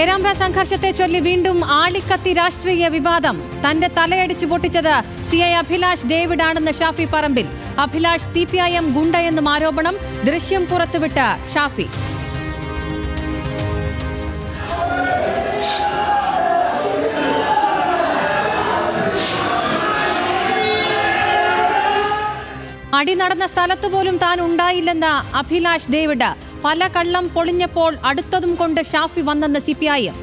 പേരാമ്പ്ര സംഘർഷത്തെ ചൊല്ലി വീണ്ടും ആളിക്കത്തി രാഷ്ട്രീയ വിവാദം. തന്റെ തലയടിച്ചു പൊട്ടിച്ചത് സി ഐ അഭിലാഷ് ഡേവിഡ് ആണെന്ന് ഷാഫി പറമ്പിൽ. Abhilash C P I M ഗുണ്ടയെന്നും ആരോപണം ദൃശ്യം പുറത്തുവിട്ട ഷാഫി. അടി നടന്ന സ്ഥലത്ത് പോലും താൻ ഉണ്ടായില്ലെന്ന് അഭിലാഷ് ഡേവിഡ്. പല കള്ളം പൊളിഞ്ഞപ്പോൾ അടുത്തതും കൊണ്ട് ഷാഫി വന്നെന്ന് C P I M.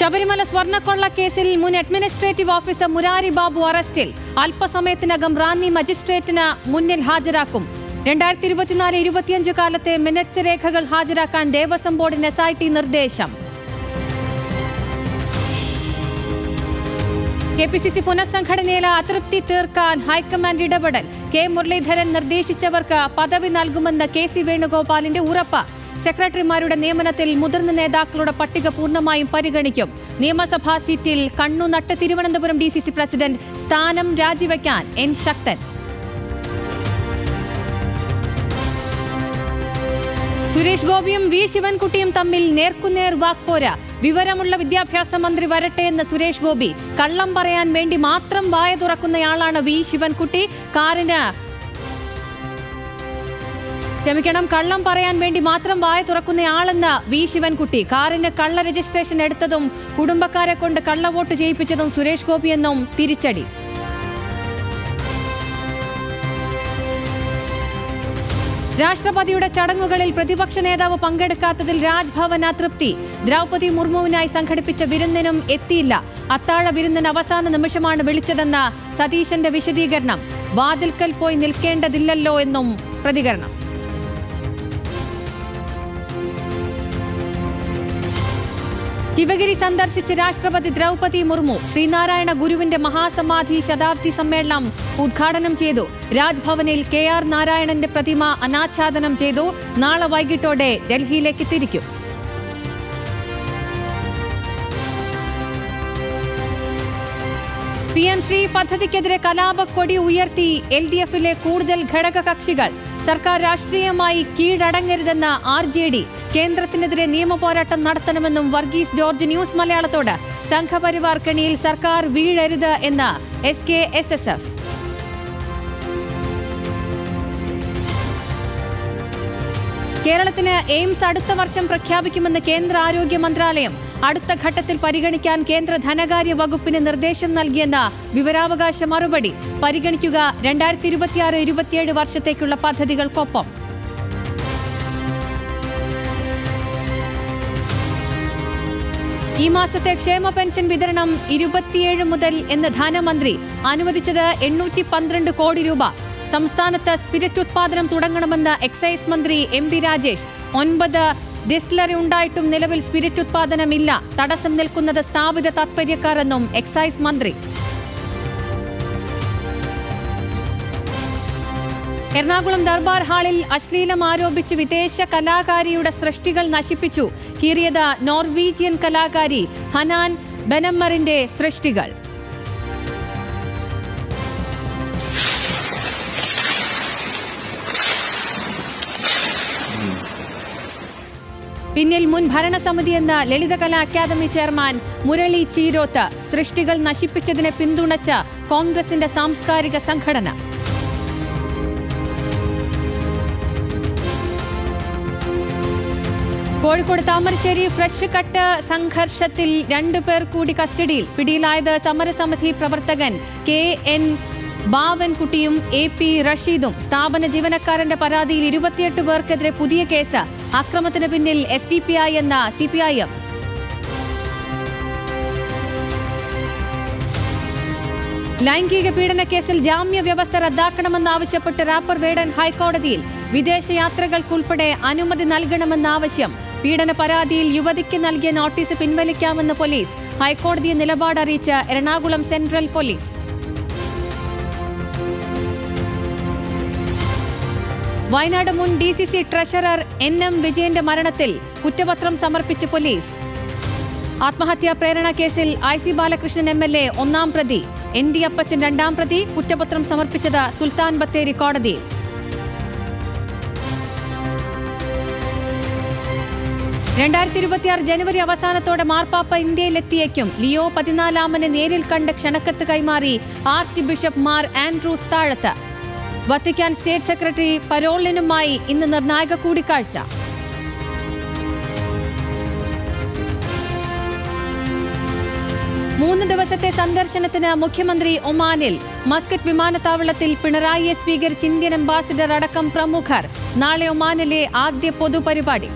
Sabarimala സ്വർണക്കൊള്ള കേസിൽ മുൻ അഡ്മിനിസ്ട്രേറ്റീവ് ഓഫീസർ മുരാരി ബാബു അറസ്റ്റിൽ. അല്പസമയത്തിനകം റാന്നി മജിസ്ട്രേറ്റിന് മുന്നിൽ ഹാജരാക്കും. രണ്ടായിരത്തി ഇരുപത്തിനാല് ഇരുപത്തിയഞ്ച് കാലത്തെ മിനിറ്റ്സ് രേഖകൾ ഹാജരാക്കാൻ ദേവസ്വം ബോർഡിന് എസ് നിർദ്ദേശം. കെ പി സി സി പുനഃസംഘടനയിൽ അതൃപ്തി തീർക്കാൻ ഹൈക്കമാൻഡ് ഇടപെടൽ. കെ മുരളീധരൻ നിർദ്ദേശിച്ചവർക്ക് പദവി നൽകുമെന്ന് കെ സി വേണുഗോപാലിന്റെ ഉറപ്പ്. സെക്രട്ടറിമാരുടെ നിയമനത്തിൽ മുതിർന്ന നേതാക്കളുടെ പട്ടിക പൂർണമായും പരിഗണിക്കും. നിയമസഭാ സീറ്റിൽ കണ്ണുനട്ട് തിരുവനന്തപുരം ഡി പ്രസിഡന്റ് സ്ഥാനം രാജിവെക്കാൻ എൻ ശക്തൻ. സുരേഷ് ഗോപിയും വി ശിവൻകുട്ടിയും തമ്മിൽ നേർക്കുനേർ വാക്പോര. വിവരമുള്ള വിദ്യാഭ്യാസ മന്ത്രി വരട്ടെ എന്ന് സുരേഷ് ഗോപി. കള്ളം പറയാൻ വേണ്ടി മാത്രം വായ തുറക്കുന്നയാളാണ് വി ശിവൻകുട്ടി. കാറിന് ക്ഷമിക്കണം കള്ളം പറയാൻ വേണ്ടി മാത്രം വായ തുറക്കുന്നയാളെന്ന് വി ശിവൻകുട്ടി. കാറിന് കള്ള രജിസ്ട്രേഷൻ എടുത്തതും കുടുംബക്കാരെ കൊണ്ട് കള്ളവോട്ട് ചെയ്യിപ്പിച്ചതും സുരേഷ് ഗോപിയെന്നും തിരിച്ചടി. രാഷ്ട്രപതിയുടെ ചടങ്ങുകളിൽ പ്രതിപക്ഷ നേതാവ് പങ്കെടുക്കാത്തതിൽ രാജ്ഭവൻ അതൃപ്തി. ദ്രൗപതി മുർമുവിനായി സംഘടിപ്പിച്ച വിരുന്നിനും എത്തിയില്ല. അത്താഴ വിരുന്നിന് അവസാന നിമിഷമാണ് വിളിച്ചതെന്ന സതീശന്റെ വിശദീകരണം. വാതിൽക്കൽ പോയി നിൽക്കേണ്ടതില്ലല്ലോ എന്നും പ്രതികരണം. ശിവഗിരി സന്ദർശിച്ച് രാഷ്ട്രപതി ദ്രൗപതി മുർമു ശ്രീനാരായണ ഗുരുവിന്റെ മഹാസമാധി ശതാബ്ദി സമ്മേളനം ഉദ്ഘാടനം ചെയ്തു. രാജ്ഭവനിൽ കെ ആർ നാരായണന്റെ പ്രതിമ അനാച്ഛാദനം ചെയ്തു. നാളെ വൈകിട്ടോടെ ഡൽഹിയിലേക്ക് തിരിക്കും. പി എം ശ്രീ പദ്ധതിക്കെതിരെ കലാപക്കൊടി ഉയർത്തി എൽ ഡി എഫിലെ കൂടുതൽ ഘടക കക്ഷികൾ സർക്കാർ രാഷ്ട്രീയമായി കീഴടങ്ങരുതെന്ന് ആർ ജെ ഡി കേന്ദ്രത്തിനെതിരെ നിയമപോരാട്ടം നടത്തണമെന്നും വർഗീസ് ജോർജ് ന്യൂസ് മലയാളത്തോട് സംഘപരിവാർ കെണിയിൽ സർക്കാർ വീഴരുത് എന്ന് S K S S F. കേരളത്തിന് എയിംസ് അടുത്ത വർഷം പ്രഖ്യാപിക്കുമെന്ന് കേന്ദ്ര ആരോഗ്യ മന്ത്രാലയം അടുത്ത ഘട്ടത്തിൽ പരിഗണിക്കാൻ കേന്ദ്ര ധനകാര്യ വകുപ്പിന് നിർദ്ദേശം നൽകിയെന്ന വിവരാവകാശ മറുപടി. പരിഗണിക്കുക രണ്ടായിരത്തി ഇരുപത്തിയാറ് ഇരുപത്തിയേഴ് വർഷത്തേക്കുള്ള പദ്ധതികൾക്കൊപ്പം. ഈ മാസത്തെ ക്ഷേമ പെൻഷൻ വിതരണം ഇരുപത്തിയേഴ് മുതൽ എന്ന് ധനമന്ത്രി അനുവദിച്ചത് എണ്ണൂറ്റി പന്ത്രണ്ട് കോടി രൂപ. സംസ്ഥാനത്ത് സ്പിരിറ്റ് ഉത്പാദനം തുടങ്ങണമെന്ന് എക്സൈസ് മന്ത്രി എം പി രാജേഷ്. ഒൻപത് ഡിസ്ലറി ഉണ്ടായിട്ടും നിലവിൽ സ്പിരിറ്റ് ഉത്പാദനമില്ല. തടസ്സം നിൽക്കുന്നത് സ്ഥാപിത താത്പര്യക്കാരെന്നും എക്സൈസ് മന്ത്രി. എറണാകുളം ദർബാർ ഹാളിൽ അശ്ലീലം ആരോപിച്ച് വിദേശ കലാകാരിയുടെ സൃഷ്ടികൾ നശിപ്പിച്ചു. കീറിയത് നോർവീജിയൻ കലാകാരി ഹനാൻ ബെനമ്മറിന്റെ സൃഷ്ടികൾ. പിന്നിൽ മുൻ ഭരണസമിതി എന്ന ലളിതകലാ അക്കാദമി ചെയർമാൻ മുരളി ചീരോത്ത് സൃഷ്ടികൾ നശിപ്പിച്ചതിനെ പിന്തുണച്ച കോൺഗ്രസിന്റെ സാംസ്കാരിക സംഘടന. കോഴിക്കോട് താമരശ്ശേരി ഫ്രഷ് കട്ട് സംഘർഷത്തിൽ രണ്ടു പേർ കൂടി കസ്റ്റഡിയിൽ. പിടിയിലായത് സമരസമിതി പ്രവർത്തകൻ കെ എൻ ബാവൻകുട്ടിയും എ പി റഷീദും സ്ഥാപന ജീവനക്കാരന്റെ പരാതിയിൽ ഇരുപത്തിയെട്ട് പേർക്കെതിരെ പുതിയ കേസ്. അക്രമത്തിന് പിന്നിൽ എസ് ഡി പി ഐ എന്ന സി പി ഐ എം. ലൈംഗിക പീഡന കേസിൽ ജാമ്യ വ്യവസ്ഥ റദ്ദാക്കണമെന്നാവശ്യപ്പെട്ട് റാപ്പർ വേടൻ ഹൈക്കോടതിയിൽ വിദേശയാത്രകൾക്കുൾപ്പെടെ അനുമതി നൽകണമെന്ന ആവശ്യം പീഡന പരാതിയിൽ യുവതിക്ക് നൽകിയ നോട്ടീസ് പിൻവലിക്കാമെന്ന് പോലീസ്. ഹൈക്കോടതിയെ നിലപാട് അറിയിച്ച എറണാകുളം സെൻട്രൽ പോലീസ്. വയനാട് മുൻ D C C treasurer N M വിജയന്റെ മരണത്തിൽ കുറ്റപത്രം സമർപ്പിച്ച് പോലീസ്. ആത്മഹത്യാ പ്രേരണ കേസിൽ I C Balakrishnan M L A ഒന്നാം പ്രതി എൻ ഡി അപ്പച്ചൻ രണ്ടാം പ്രതി കുറ്റപത്രം സമർപ്പിച്ചത് സുൽത്താൻ ബത്തേരി കോടതി. രണ്ടായിരത്തി ഇരുപത്തിയാറ് ജനുവരി അവസാനത്തോടെ മാർപ്പാപ്പ ഇന്ത്യയിലെത്തിയേക്കും. ലിയോ പതിനാലാമനെ നേരിൽ കണ്ട് ക്ഷണക്കത്ത് കൈമാറി archbishop Mar Andrews Thazhath. Vatican state secretary പരോളിനുമായി ഇന്ന് നിർണായക കൂടിക്കാഴ്ച. മൂന്ന് ദിവസത്തെ സന്ദർശനത്തിന് മുഖ്യമന്ത്രി ഒമാനിൽ മസ്കറ്റ് വിമാനത്താവളത്തിൽ പിണറായിയെ സ്വീകരിച്ച് ഇന്ത്യൻ അംബാസിഡർ അടക്കം പ്രമുഖർ. നാളെ ഒമാനിലെ ആദ്യ പൊതുപരിപാടി.